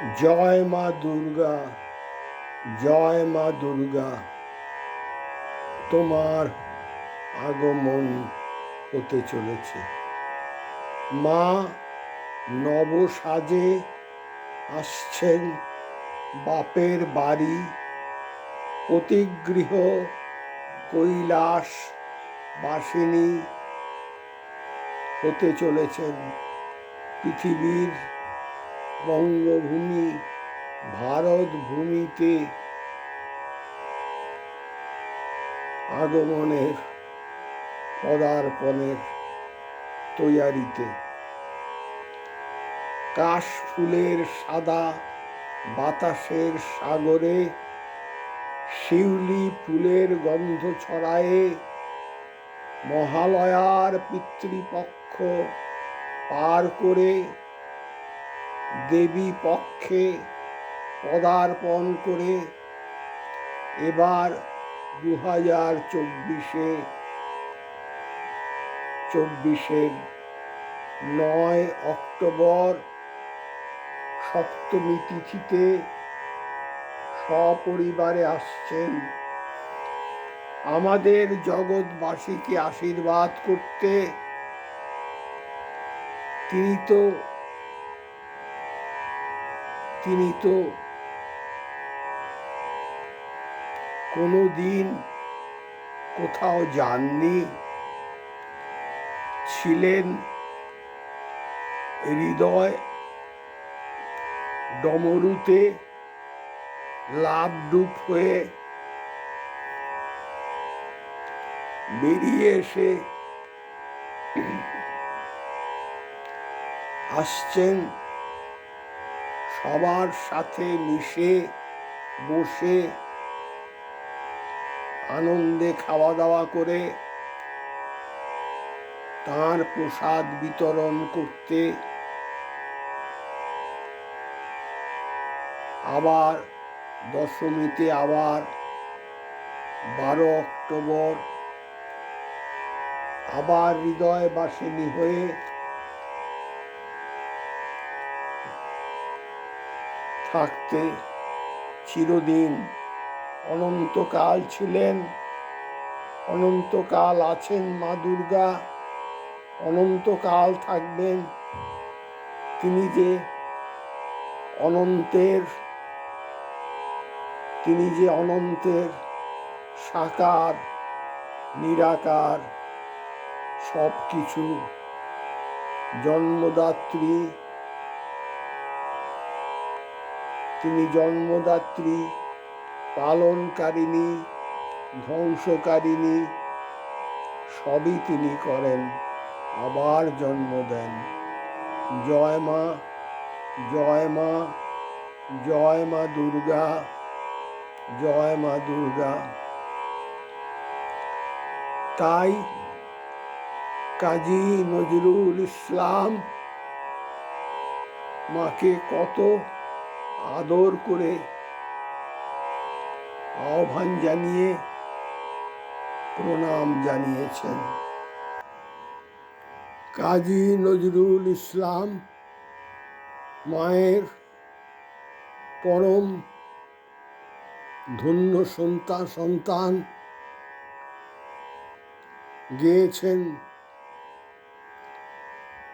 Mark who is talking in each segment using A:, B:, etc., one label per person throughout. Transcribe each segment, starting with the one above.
A: জয় মা দুর্গা, জয় মা দুর্গা। তোমার আগমন হতে চলেছে। মা নব সাজে আসছেন বাপের বাড়ি। অতিগৃহ কৈলাস বাসিনী হতে চলেছেন পৃথিবীর বঙ্গভূমি ভারত ভূমিতে আগমনের, পদার্পণের তৈয়ারিতে। কাশ ফুলের সাদা বাতাসের সাগরে, শিউলি ফুলের গন্ধ ছড়ায়ে, মহালয়ার পিতৃপক্ষ পার করে দেবী পক্ষে পদার্পণ করে এবার দু হাজার চব্বিশে, চব্বিশের নয় অক্টোবর সপ্তমী তিথিতে সপরিবারে আসছেন। আমাদের জগৎবাসীকে আশীর্বাদ করতে তিনি তো তিনি তো কোনো দিন কোথাও যাননি ছিলেন হৃদয় ডমরুতে লাভডুপ হয়ে বেরিয়ে এসে আসছেন সবার সাথে মিশে, বসে, আনন্দে খাওয়া দাওয়া করে, তার প্রসাদ বিতরণ করতে, আবার দশমীতে আবার বারো অক্টোবর আবার হৃদয় বাসিনী হয়ে থাকতে চিরদিন অনন্তকাল ছিলেন, অনন্তকাল আছেন মা দুর্গা, অনন্তকাল থাকবেন। তিনি যে অনন্তের, তিনি যে অনন্তের সাকার, নিরাকার সব কিছু জন্মদাত্রী তিনি জন্মদাত্রী, পালনকারিণী, ধ্বংসকারিণী, সবই তিনি করেন, আবার জন্ম দেন। জয় মা জয় মা জয় মা দুর্গা, জয় মা দুর্গা। তাই কাজী নজরুল ইসলাম মাকে কত আদর করে আহ্বান জানিয়ে, প্রণাম জানিয়েছেন। কাজী নজরুল ইসলাম মায়ের পরম ধন্য সন্তান সন্তান গেয়েছেন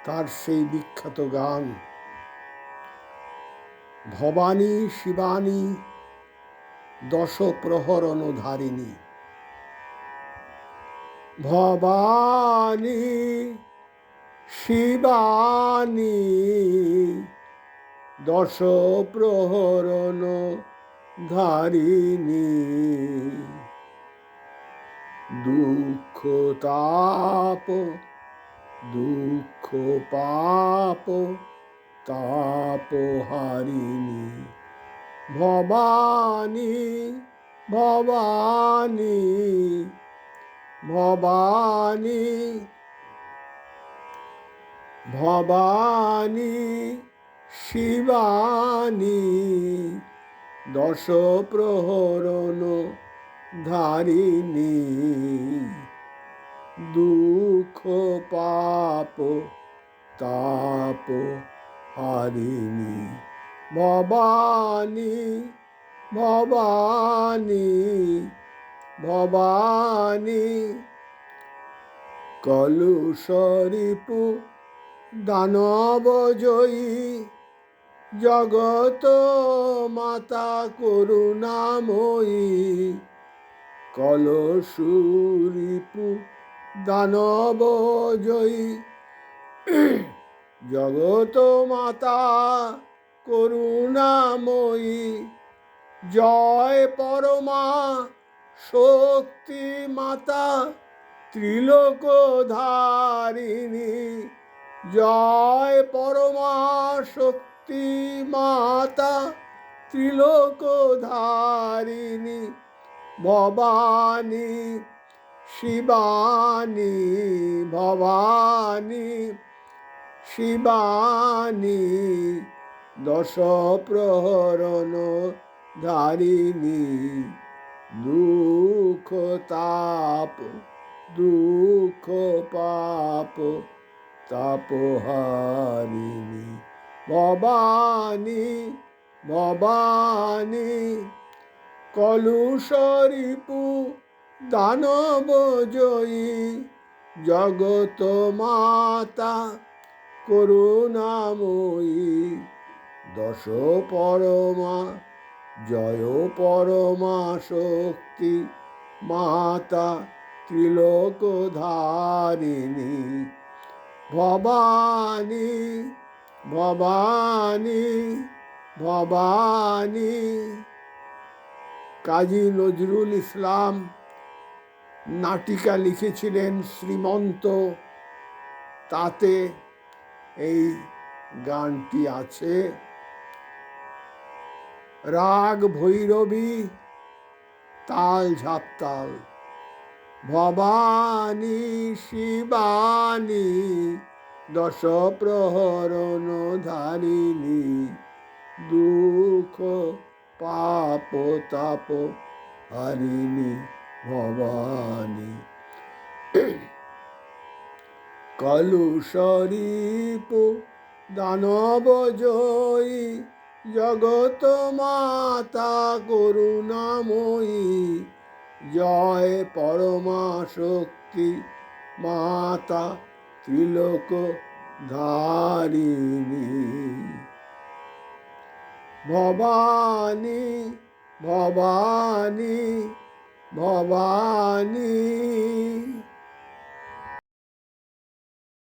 A: তার সেই বিখ্যাত গান। ভবানী শিবানী দশ প্রহরণ ধারিণী ভবানী শিবানী দশ প্রহরণ ধারিণী দুঃখ তাপ দুঃখ পাপ তাপ হারিণী ভবানী ভবানী ভবানী ভবানী শিবানী দশ প্রহরণ ধারিণী দুঃখ পাপ তাপ হারিণী ভবানী ভবানী ভবানী। কলুষরিপু দানব জয়ী জগত মাতা করুণাময়ী। কলসুরিপু দানব জয়ী জগত মাতা করুণাময়ী, জয় পরমা শক্তি মাতা ত্রিলোক ধারিণী জয় পরমা শক্তি মাতা ত্রিলোক ধারিণী ভবানী, শিবানী, ভবানী। শিবানী দশ প্রহরণ ধারিণী, দুঃখ তাপ, দুঃখ পাপ তাপহারিণী ভবানী ভবানী কলুষরিপু দানব জয়ী জগত মাতা করুণাময়ী। দশ পরমা, জয় পরমা শক্তি, মাতা ত্রিলোক ধারিণী ভবানী ভবানী ভবানী। কাজী নজরুল ইসলাম নাটিকা লিখেছিলেন শ্রীমন্ত, তাতে এই গানটি আছে। রাগ, ভৈরবী, তাল ঝাপতাল। ভবানী, শিবানী দশ প্রহরণ ধারিণী দুঃখ, পাপ, তাপ, হারিণী, ভবানী। কলুষরীপু দানব জয়ী জগত মাতা করুণাময়ী। জয় পরমা শক্তি মাতা ত্রিলোক ধারিণী ভবানী ভবানী ভবানী।